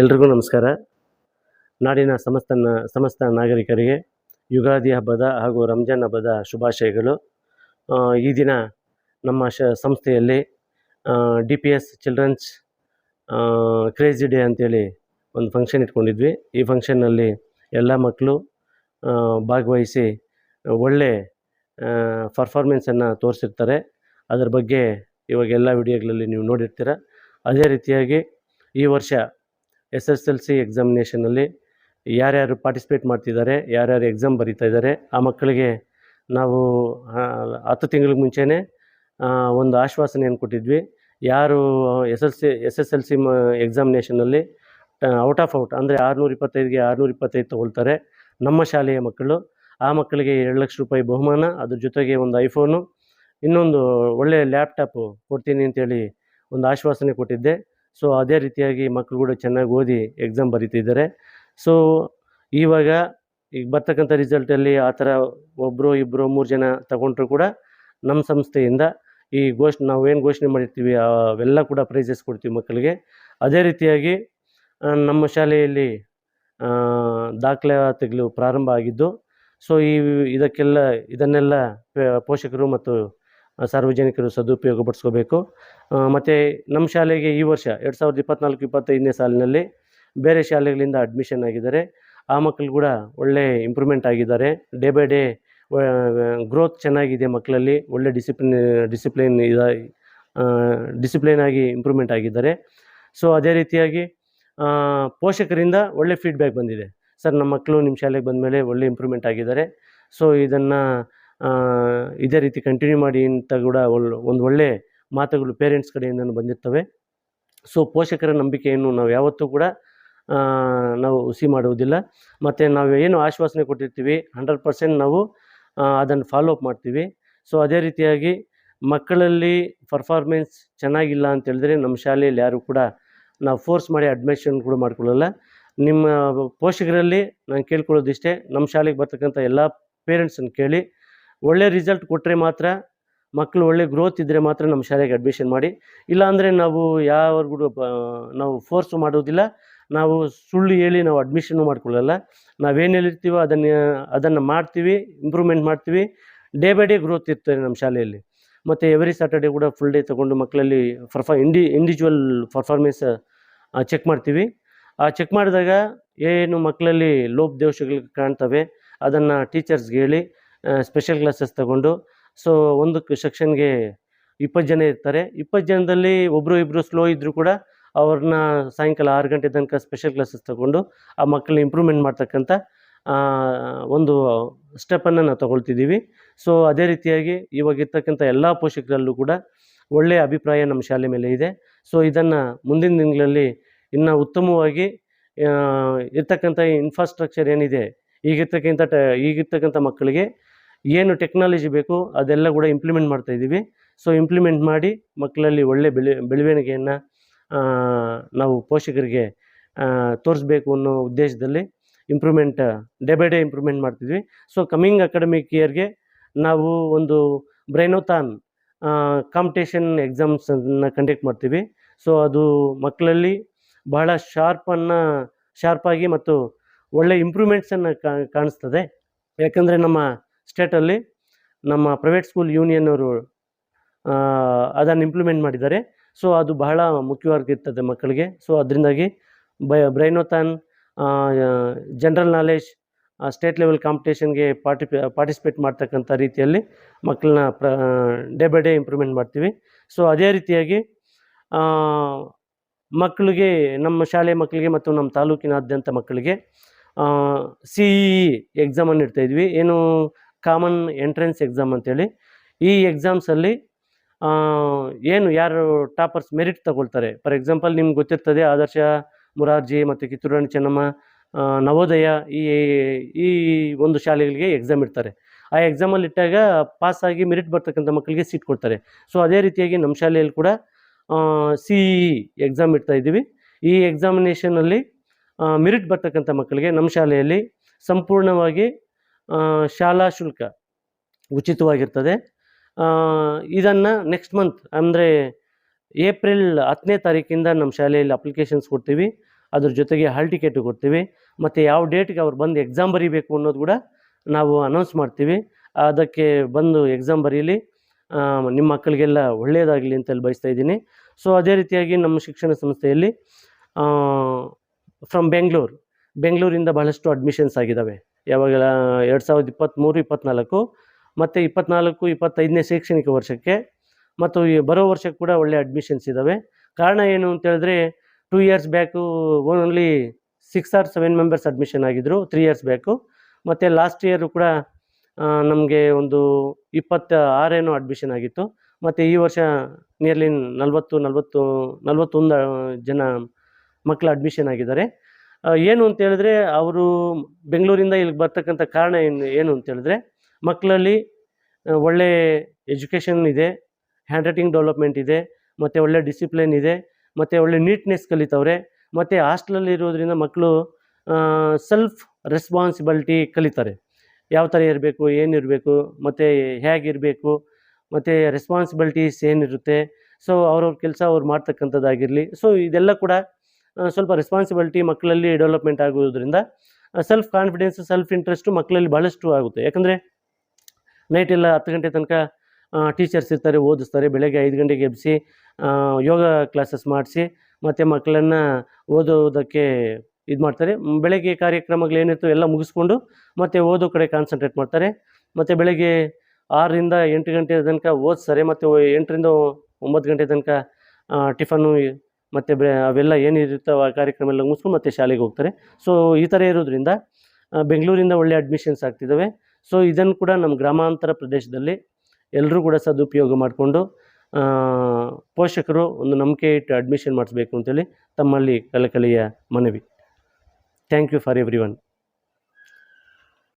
ಎಲ್ರಿಗೂ ನಮಸ್ಕಾರ. ನಾಡಿನ ಸಮಸ್ತ ಸಮಸ್ತ ನಾಗರಿಕರಿಗೆ ಯುಗಾದಿ ಹಬ್ಬದ ಹಾಗೂ ರಂಜಾನ್ ಹಬ್ಬದ ಶುಭಾಶಯಗಳು. ಈ ದಿನ ನಮ್ಮ ಶ, ಸಂಸ್ಥೆಯಲ್ಲಿ D P S children's crazy day ಅಂತೇಳಿ ಒಂದು ಫಂಕ್ಷನ್ ಇಟ್ಕೊಂಡಿದ್ವಿ. ಈ ಫಂಕ್ಷನ್ನಲ್ಲಿ ಎಲ್ಲ ಮಕ್ಕಳು ಭಾಗವಹಿಸಿ ಒಳ್ಳೆ ಪರ್ಫಾರ್ಮೆನ್ಸನ್ನು ತೋರಿಸಿರ್ತಾರೆ. ಅದರ ಬಗ್ಗೆ ಇವಾಗ ಎಲ್ಲ ವಿಡಿಯೋಗಳಲ್ಲಿ ನೀವು ನೋಡಿರ್ತೀರ. ಅದೇ ರೀತಿಯಾಗಿ ಈ ವರ್ಷ ಎಸ್ ಎಸ್ ಎಲ್ ಸಿ ಎಕ್ಸಾಮಿನೇಷನಲ್ಲಿ ಯಾರ್ಯಾರು ಪಾರ್ಟಿಸಿಪೇಟ್ ಮಾಡ್ತಿದ್ದಾರೆ, ಯಾರ್ಯಾರು ಎಕ್ಸಾಮ್ ಬರೀತಾ ಇದ್ದಾರೆ, ಆ ಮಕ್ಕಳಿಗೆ ನಾವು ಹತ್ತು ತಿಂಗಳಿಗೆ ಮುಂಚೆನೇ ಒಂದು ಆಶ್ವಾಸನೆಯನ್ನು ಕೊಟ್ಟಿದ್ವಿ. ಯಾರು S L C, S S L C ಮ ಎಕ್ಸಾಮಿನೇಷನಲ್ಲಿ ಔಟ್ ಆಫ್ ಔಟ್ ಅಂದರೆ ಆರುನೂರ ಇಪ್ಪತ್ತೈದಿಗೆ ಆರುನೂರ ಇಪ್ಪತ್ತೈದು ತೊಗೊಳ್ತಾರೆ ನಮ್ಮ ಶಾಲೆಯ ಮಕ್ಕಳು. ಆ ಮಕ್ಕಳಿಗೆ ಎರಡು ಲಕ್ಷ ರೂಪಾಯಿ ಬಹುಮಾನ, ಅದ್ರ ಜೊತೆಗೆ ಒಂದು ಐಫೋನು ಇನ್ನೊಂದು ಒಳ್ಳೆಯ ಲ್ಯಾಪ್ಟಾಪು ಕೊಡ್ತೀನಿ ಅಂತೇಳಿ ಒಂದು ಆಶ್ವಾಸನೆ ಕೊಟ್ಟಿದ್ದೆ. ಸೊ ಅದೇ ರೀತಿಯಾಗಿ ಮಕ್ಕಳು ಕೂಡ ಚೆನ್ನಾಗಿ ಓದಿ ಎಕ್ಸಾಮ್ ಬರೀತಿದ್ದಾರೆ. ಸೊ ಇವಾಗ ಈಗ ಬರ್ತಕ್ಕಂಥ ರಿಸಲ್ಟಲ್ಲಿ ಆ ಥರ ಒಬ್ಬರು ಇಬ್ಬರು ಮೂರು ಜನ ತಗೊಂಡ್ರು ಕೂಡ ನಮ್ಮ ಸಂಸ್ಥೆಯಿಂದ ಈ ಘೋಷ್, ನಾವೇನು ಘೋಷಣೆ ಮಾಡಿರ್ತೀವಿ, ಅವೆಲ್ಲ ಕೂಡ ಪ್ರೈಸಸ್ ಕೊಡ್ತೀವಿ ಮಕ್ಕಳಿಗೆ. ಅದೇ ರೀತಿಯಾಗಿ ನಮ್ಮ ಶಾಲೆಯಲ್ಲಿ ದಾಖಲಾತಿಗಳು ಪ್ರಾರಂಭ ಆಗಿದ್ದು ಸೊ ಈ ಇದಕ್ಕೆಲ್ಲ, ಇದನ್ನೆಲ್ಲ ಪೋಷಕರು ಮತ್ತು ಸಾರ್ವಜನಿಕರು ಸದುಪಯೋಗ ಪಡಿಸ್ಕೋಬೇಕು ಮತ್ತು ನಮ್ಮ ಶಾಲೆಗೆ ಈ ವರ್ಷ ಎರಡು ಸಾವಿರದ ಇಪ್ಪತ್ನಾಲ್ಕು, ಇಪ್ಪತ್ತೈದನೇ ಸಾಲಿನಲ್ಲಿ ಬೇರೆ ಶಾಲೆಗಳಿಂದ ಅಡ್ಮಿಷನ್ ಆಗಿದ್ದಾರೆ. ಆ ಮಕ್ಕಳು ಕೂಡ ಒಳ್ಳೆ ಇಂಪ್ರೂವ್ಮೆಂಟ್ ಆಗಿದ್ದಾರೆ. ಡೇ ಬೈ ಡೇ ಗ್ರೋತ್ ಚೆನ್ನಾಗಿದೆ ಮಕ್ಕಳಲ್ಲಿ ಒಳ್ಳೆ ಡಿಸಿಪ್ಲಿನ್ ಡಿಸಿಪ್ಲಿನ್ ಇದ ಡಿಸಿಪ್ಲಿನ್ ಆಗಿ ಇಂಪ್ರೂವ್ಮೆಂಟ್ ಆಗಿದ್ದಾರೆ. ಸೊ ಅದೇ ರೀತಿಯಾಗಿ ಪೋಷಕರಿಂದ ಒಳ್ಳೆ ಫೀಡ್ಬ್ಯಾಕ್ ಬಂದಿದೆ. ಸರ್, ನಮ್ಮ ಮಕ್ಕಳು ನಿಮ್ಮ ಶಾಲೆಗೆ ಬಂದಮೇಲೆ ಒಳ್ಳೆ ಇಂಪ್ರೂವ್ಮೆಂಟ್ ಆಗಿದ್ದಾರೆ. ಸೊ ಇದನ್ನು ಇದೇ ರೀತಿ ಕಂಟಿನ್ಯೂ ಮಾಡಿ ಅಂತ ಕೂಡ ಒಂದು ಒಳ್ಳೆ ಮಾತುಗಳು ಪೇರೆಂಟ್ಸ್ ಕಡೆಯಿಂದನೂ ಬಂದಿರ್ತವೆ. ಸೊ ಪೋಷಕರ ನಂಬಿಕೆಯನ್ನು ನಾವು ಯಾವತ್ತೂ ಕೂಡ ನಾವು ಹುಸಿ ಮಾಡುವುದಿಲ್ಲ. ಮತ್ತು ನಾವು ಏನು ಆಶ್ವಾಸನೆ ಕೊಟ್ಟಿರ್ತೀವಿ ಹಂಡ್ರೆಡ್ ಪರ್ಸೆಂಟ್ ನಾವು ಅದನ್ನು ಫಾಲೋ ಅಪ್ ಮಾಡ್ತೀವಿ. ಸೊ ಅದೇ ರೀತಿಯಾಗಿ ಮಕ್ಕಳಲ್ಲಿ ಪರ್ಫಾರ್ಮೆನ್ಸ್ ಚೆನ್ನಾಗಿಲ್ಲ ಅಂತ ಹೇಳಿದ್ರೆ ನಮ್ಮ ಶಾಲೆಯಲ್ಲಿ ಯಾರು ಕೂಡ ನಾವು ಫೋರ್ಸ್ ಮಾಡಿ ಅಡ್ಮಿಷನ್ ಕೂಡ ಮಾಡ್ಕೊಳ್ಳಲ್ಲ. ನಿಮ್ಮ ಪೋಷಕರಲ್ಲಿ ನಾನು ಕೇಳ್ಕೊಳ್ಳೋದಿಷ್ಟೇ, ನಮ್ಮ ಶಾಲೆಗೆ ಬರ್ತಕ್ಕಂಥ ಎಲ್ಲ ಪೇರೆಂಟ್ಸನ್ನು ಕೇಳಿ ಒಳ್ಳೆ ರಿಸಲ್ಟ್ ಕೊಟ್ಟರೆ ಮಾತ್ರ, ಮಕ್ಕಳು ಒಳ್ಳೆ ಗ್ರೋತ್ ಇದ್ದರೆ ಮಾತ್ರ ನಮ್ಮ ಶಾಲೆಗೆ ಅಡ್ಮಿಷನ್ ಮಾಡಿ. ಇಲ್ಲಾಂದರೆ ನಾವು ಯಾವ್ರಿಗೂ ನಾವು ಫೋರ್ಸು ಮಾಡೋದಿಲ್ಲ ನಾವು ಸುಳ್ಳು ಹೇಳಿ ನಾವು ಅಡ್ಮಿಷನ್ನು ಮಾಡ್ಕೊಳ್ಳಲ್ಲ. ನಾವೇನು ಹೇಳಿರ್ತೀವೋ ಅದನ್ನು ಅದನ್ನು ಮಾಡ್ತೀವಿ ಇಂಪ್ರೂವ್ಮೆಂಟ್ ಮಾಡ್ತೀವಿ. ಡೇ ಬೈ ಡೇ ಗ್ರೋತ್ ಇರ್ತದೆ ನಮ್ಮ ಶಾಲೆಯಲ್ಲಿ. ಮತ್ತು ಎವ್ರಿ ಸ್ಯಾಟರ್ಡೆ ಕೂಡ ಫುಲ್ ಡೇ ತೊಗೊಂಡು ಮಕ್ಕಳಲ್ಲಿ ಪರ್ಫಾ ಇಂಡಿ ಇಂಡಿವಿಜುವಲ್ ಪರ್ಫಾರ್ಮೆನ್ಸ್ ಚೆಕ್ ಮಾಡ್ತೀವಿ. ಆ ಚೆಕ್ ಮಾಡಿದಾಗ ಏನು ಮಕ್ಕಳಲ್ಲಿ ಲೋಪದೋಷಗಳು ಕಾಣ್ತವೆ, ಅದನ್ನು ಟೀಚರ್ಸ್ಗೆ ಹೇಳಿ ಸ್ಪೆಷಲ್ ಕ್ಲಾಸಸ್ ತಗೊಂಡು. ಸೊ ಒಂದು ಸೆಕ್ಷನ್ಗೆ ಇಪ್ಪತ್ತು ಜನ ಇರ್ತಾರೆ. ಇಪ್ಪತ್ತು ಜನದಲ್ಲಿ ಒಬ್ಬರು ಇಬ್ಬರು ಸ್ಲೋ ಇದ್ದರೂ ಕೂಡ ಅವ್ರನ್ನ ಸಾಯಂಕಾಲ ಆರು ಗಂಟೆ ತನಕ ಸ್ಪೆಷಲ್ ಕ್ಲಾಸಸ್ ತಗೊಂಡು ಆ ಮಕ್ಕಳ ಇಂಪ್ರೂವ್ಮೆಂಟ್ ಮಾಡ್ತಕ್ಕಂಥ ಒಂದು ಸ್ಟೆಪ್ಪನ್ನು ನಾವು ತಗೊಳ್ತಿದ್ದೀವಿ. ಸೊ ಅದೇ ರೀತಿಯಾಗಿ ಇವಾಗಿರ್ತಕ್ಕಂಥ ಎಲ್ಲ ಪೋಷಕರಲ್ಲೂ ಕೂಡ ಒಳ್ಳೆಯ ಅಭಿಪ್ರಾಯ ನಮ್ಮ ಶಾಲೆ ಮೇಲೆ ಇದೆ. ಸೊ ಇದನ್ನು ಮುಂದಿನ ದಿನಗಳಲ್ಲಿ ಇನ್ನು ಉತ್ತಮವಾಗಿ ಇರ್ತಕ್ಕಂಥ ಇನ್ಫ್ರಾಸ್ಟ್ರಕ್ಚರ್ ಏನಿದೆ, ಈಗಿರ್ತಕ್ಕಂಥ ಟ, ಈಗಿರ್ತಕ್ಕಂಥ ಮಕ್ಕಳಿಗೆ ಏನು ಟೆಕ್ನಾಲಜಿ ಬೇಕು ಅದೆಲ್ಲ ಕೂಡ ಇಂಪ್ಲಿಮೆಂಟ್ ಮಾಡ್ತಾ ಇದ್ದೀವಿ. ಸೊ ಇಂಪ್ಲಿಮೆಂಟ್ ಮಾಡಿ ಮಕ್ಕಳಲ್ಲಿ ಒಳ್ಳೆ ಬೆಳೆ, ಬೆಳವಣಿಗೆಯನ್ನು ನಾವು ಪೋಷಕರಿಗೆ ತೋರಿಸ್ಬೇಕು ಅನ್ನೋ ಉದ್ದೇಶದಲ್ಲಿ improvement day by day improvement ಮಾಡ್ತಿದ್ವಿ. ಸೊ ಕಮಿಂಗ್ ಅಕಾಡೆಮಿಕ್ ಇಯರ್ಗೆ ನಾವು ಒಂದು ಬ್ರೈನೋಥಾನ್ ಕಾಂಪಿಟೇಷನ್ ಎಕ್ಸಾಮ್ಸನ್ನು ಕಂಡಕ್ಟ್ ಮಾಡ್ತೀವಿ. ಸೊ ಅದು ಮಕ್ಕಳಲ್ಲಿ ಬಹಳ ಶಾರ್ಪನ್ನು ಶಾರ್ಪಾಗಿ ಮತ್ತು ಒಳ್ಳೆ ಇಂಪ್ರೂವ್ಮೆಂಟ್ಸನ್ನು ಕಾಣಿಸ್ತದೆ. ಯಾಕಂದರೆ ನಮ್ಮ ಸ್ಟೇಟಲ್ಲಿ ನಮ್ಮ ಪ್ರೈವೇಟ್ ಸ್ಕೂಲ್ ಯೂನಿಯನ್ ಅವರು ಅದನ್ನು ಇಂಪ್ಲಿಮೆಂಟ್ ಮಾಡಿದ್ದಾರೆ. ಸೊ ಅದು ಬಹಳ ಮುಖ್ಯವಾಗಿರ್ತದೆ ಮಕ್ಕಳಿಗೆ. ಸೊ ಅದರಿಂದಾಗಿ by brainothon general knowledge state level ಕಾಂಪಿಟೇಷನ್ಗೆ ಪಾರ್ಟಿ ಪಾರ್ಟಿಸಿಪೇಟ್ ಮಾಡ್ತಕ್ಕಂಥ ರೀತಿಯಲ್ಲಿ ಮಕ್ಕಳನ್ನ ಪ್ರ ಡೇ ಬೈ ಡೇ ಇಂಪ್ರೂವ್ಮೆಂಟ್ ಮಾಡ್ತೀವಿ. ಸೊ ಅದೇ ರೀತಿಯಾಗಿ ಮಕ್ಕಳಿಗೆ, ನಮ್ಮ ಶಾಲೆ ಮಕ್ಕಳಿಗೆ ಮತ್ತು ನಮ್ಮ ತಾಲೂಕಿನಾದ್ಯಂತ ಮಕ್ಕಳಿಗೆ ಸಿ ಇ ಎಕ್ಸಾಮನ್ನು ಇಡ್ತಾಯಿದ್ವಿ ಏನು ಕಾಮನ್ ಎಂಟ್ರೆನ್ಸ್ ಎಕ್ಸಾಮ್ ಅಂತೇಳಿ, ಈ ಎಕ್ಸಾಮ್ಸಲ್ಲಿ ಏನು ಯಾರು ಟಾಪರ್ಸ್ ಮೆರಿಟ್ ತಗೊಳ್ತಾರೆ? ಫಾರ್ ಎಕ್ಸಾಂಪಲ್ ನಿಮ್ಗೆ ಗೊತ್ತಿರ್ತದೆ, ಆದರ್ಶ ಮುರಾರ್ಜಿ ಮತ್ತು ಕಿತ್ತೂರಾಣಿ ಚೆನ್ನಮ್ಮ ನವೋದಯ ಈ ಈ ಒಂದು ಶಾಲೆಗಳಿಗೆ ಎಕ್ಸಾಮ್ ಇಡ್ತಾರೆ. ಆ ಎಕ್ಸಾಮಲ್ಲಿ ಇಟ್ಟಾಗ ಪಾಸಾಗಿ ಮೆರಿಟ್ ಬರ್ತಕ್ಕಂಥ ಮಕ್ಕಳಿಗೆ ಸೀಟ್ ಕೊಡ್ತಾರೆ. ಸೊ ಅದೇ ರೀತಿಯಾಗಿ ನಮ್ಮ ಶಾಲೆಯಲ್ಲಿ ಕೂಡ ಸಿ ಇ ಎಕ್ಸಾಮ್ ಇಡ್ತಾ ಇದ್ದೀವಿ. ಈ ಎಕ್ಸಾಮಿನೇಷನಲ್ಲಿ ಮೆರಿಟ್ ಬರ್ತಕ್ಕಂಥ ಮಕ್ಕಳಿಗೆ ನಮ್ಮ ಶಾಲೆಯಲ್ಲಿ ಸಂಪೂರ್ಣವಾಗಿ ಶಾಲಾ ಶುಲ್ಕ ಉಚಿತವಾಗಿರ್ತದೆ. ಇದನ್ನು ನೆಕ್ಸ್ಟ್ ಮಂತ್ ಅಂದರೆ ಏಪ್ರಿಲ್ ಹತ್ತನೇ ತಾರೀಕಿಂದ ನಮ್ಮ ಶಾಲೆಯಲ್ಲಿ ಅಪ್ಲಿಕೇಶನ್ಸ್ ಕೊಡ್ತೀವಿ. ಅದ್ರ ಜೊತೆಗೆ ಹಾಲ್ ಟಿಕೆಟ್ ಕೊಡ್ತೀವಿ. ಮತ್ತು ಯಾವ ಡೇಟ್ಗೆ ಅವ್ರು ಬಂದು ಎಕ್ಸಾಮ್ ಬರೀಬೇಕು ಅನ್ನೋದು ಕೂಡ ನಾವು ಅನೌನ್ಸ್ ಮಾಡ್ತೀವಿ. ಅದಕ್ಕೆ ಬಂದು ಎಕ್ಸಾಮ್ ಬರೀಲಿ ನಿಮ್ಮ ಮಕ್ಕಳಿಗೆಲ್ಲ ಒಳ್ಳೆಯದಾಗಲಿ ಅಂತೇಳಿ ಬಯಸ್ತಾ ಇದ್ದೀನಿ. ಸೊ ಅದೇ ರೀತಿಯಾಗಿ ನಮ್ಮ ಶಿಕ್ಷಣ ಸಂಸ್ಥೆಯಲ್ಲಿ ಫ್ರಮ್ ಬೆಂಗಳೂರು ಬೆಂಗಳೂರಿಂದ ಬಹಳಷ್ಟು ಅಡ್ಮಿಷನ್ಸ್ ಆಗಿದ್ದಾವೆ ಯಾವಾಗ ಎರಡು ಸಾವಿರದ ಇಪ್ಪತ್ತ್ಮೂರು ಇಪ್ಪತ್ತ್ನಾಲ್ಕು ಮತ್ತು ಇಪ್ಪತ್ತ್ನಾಲ್ಕು ಇಪ್ಪತ್ತೈದನೇ ಶೈಕ್ಷಣಿಕ ವರ್ಷಕ್ಕೆ ಮತ್ತು ಈ ಬರೋ ವರ್ಷಕ್ಕೆ ಕೂಡ ಒಳ್ಳೆ ಅಡ್ಮಿಷನ್ಸ್ ಇದ್ದಾವೆ ಕಾರಣ ಏನು ಅಂತ ಹೇಳಿದ್ರೆ two years back only six or seven members admission ಆಗಿದ್ದರು ತ್ರೀ ಇಯರ್ಸ್ ಬ್ಯಾಕು ಮತ್ತು ಲಾಸ್ಟ್ ಇಯರು ಕೂಡ ನಮಗೆ ಒಂದು ಇಪ್ಪತ್ತ ಆರೇನೋ ಅಡ್ಮಿಷನ್ ಆಗಿತ್ತು. ಮತ್ತು ಈ ವರ್ಷ ನಿಯರ್ಲಿ ನಲವತ್ತು ನಲವತ್ತು, ನಲವತ್ತೊಂದು ಜನ ಮಕ್ಕಳು ಅಡ್ಮಿಷನ್ ಆಗಿದ್ದಾರೆ. ಏನು ಅಂತ ಹೇಳಿದ್ರೆ ಅವರು ಬೆಂಗಳೂರಿಂದ ಇಲ್ಲಿಗೆ ಬರ್ತಕ್ಕಂಥ ಕಾರಣ ಏನು ಏನು ಅಂತ ಹೇಳಿದ್ರೆ ಮಕ್ಕಳಲ್ಲಿ ಒಳ್ಳೆ ಎಜುಕೇಷನ್ ಇದೆ ಹ್ಯಾಂಡ್ ರೈಟಿಂಗ್ ಡೆವಲಪ್ಮೆಂಟ್ ಇದೆ, ಮತ್ತು ಒಳ್ಳೆ ಡಿಸಿಪ್ಲಿನ್ ಇದೆ, ಮತ್ತು ಒಳ್ಳೆ ನೀಟ್ನೆಸ್ ಕಲಿತವ್ರೆ, ಮತ್ತು ಹಾಸ್ಟೆಲಲ್ಲಿ ಇರೋದ್ರಿಂದ ಮಕ್ಕಳು ಸೆಲ್ಫ್ ರೆಸ್ಪಾನ್ಸಿಬಿಲಿಟಿ ಕಲಿತಾರೆ. ಯಾವ ಥರ ಇರಬೇಕು ಏನಿರಬೇಕು ಮತ್ತು ಹೇಗಿರಬೇಕು ಮತ್ತು ರೆಸ್ಪಾನ್ಸಿಬಿಲಿಟೀಸ್ ಏನಿರುತ್ತೆ ಸೊ ಅವ್ರವ್ರ ಕೆಲಸ ಅವ್ರು ಮಾಡ್ತಕ್ಕಂಥದ್ದಾಗಿರಲಿ ಸೊ ಇದೆಲ್ಲ ಕೂಡ ಸ್ವಲ್ಪ ರೆಸ್ಪಾನ್ಸಿಬಿಲಿಟಿ ಮಕ್ಕಳಲ್ಲಿ ಡೆವಲಪ್ಮೆಂಟ್ ಆಗುವುದರಿಂದ ಸೆಲ್ಫ್ ಕಾನ್ಫಿಡೆನ್ಸ್ ಸೆಲ್ಫ್ ಇಂಟ್ರೆಸ್ಟು ಮಕ್ಕಳಲ್ಲಿ ಭಾಳಷ್ಟು ಆಗುತ್ತೆ. ಯಾಕಂದರೆ ನೈಟ್ ಎಲ್ಲ ಹತ್ತು ಗಂಟೆ ತನಕ ಟೀಚರ್ಸ್ ಇರ್ತಾರೆ, ಓದಿಸ್ತಾರೆ. ಬೆಳಗ್ಗೆ ಐದು ಗಂಟೆಗೆ ಎಬ್ಬಿಸಿ ಯೋಗ ಕ್ಲಾಸಸ್ ಮಾಡಿಸಿ, ಮತ್ತು ಮಕ್ಕಳನ್ನು ಓದೋದಕ್ಕೆ ಇದು ಮಾಡ್ತಾರೆ. ಬೆಳಗ್ಗೆ ಕಾರ್ಯಕ್ರಮಗಳು ಏನಿರ್ತವೆ ಎಲ್ಲ ಮುಗಿಸ್ಕೊಂಡು ಮತ್ತು ಓದೋ ಕಡೆ ಕಾನ್ಸಂಟ್ರೇಟ್ ಮಾಡ್ತಾರೆ. ಮತ್ತು ಬೆಳಗ್ಗೆ ಆರರಿಂದ ಎಂಟು ಗಂಟೆ ತನಕ ಓದಿಸ್ತಾರೆ. ಮತ್ತು ಎಂಟರಿಂದ ಒಂಬತ್ತು ಗಂಟೆ ತನಕ ಟಿಫನ್ನು ಮತ್ತು ಬೆ ಅವೆಲ್ಲ ಏನಿರುತ್ತೋ ಆ ಕಾರ್ಯಕ್ರಮ ಎಲ್ಲ ಮುಗಿಸ್ಕೊಂಡು ಮತ್ತೆ ಶಾಲೆಗೆ ಹೋಗ್ತಾರೆ. ಸೊ ಈ ಥರ ಇರೋದ್ರಿಂದ ಬೆಂಗಳೂರಿಂದ ಒಳ್ಳೆ ಅಡ್ಮಿಷನ್ಸ್ ಆಗ್ತಿದ್ದಾವೆ ಸೊ ಇದನ್ನು ಕೂಡ ನಮ್ಮ ಗ್ರಾಮಾಂತರ ಪ್ರದೇಶದಲ್ಲಿ ಎಲ್ಲರೂ ಕೂಡ ಸದುಪಯೋಗ ಮಾಡಿಕೊಂಡು ಪೋಷಕರು ಒಂದು ನಂಬಿಕೆ ಇಟ್ಟು ಅಡ್ಮಿಷನ್ ಮಾಡಿಸ್ಬೇಕು ಅಂತೇಳಿ ತಮ್ಮಲ್ಲಿ ಕಳಕಳಿಯ ಮನವಿ. Thank you for everyone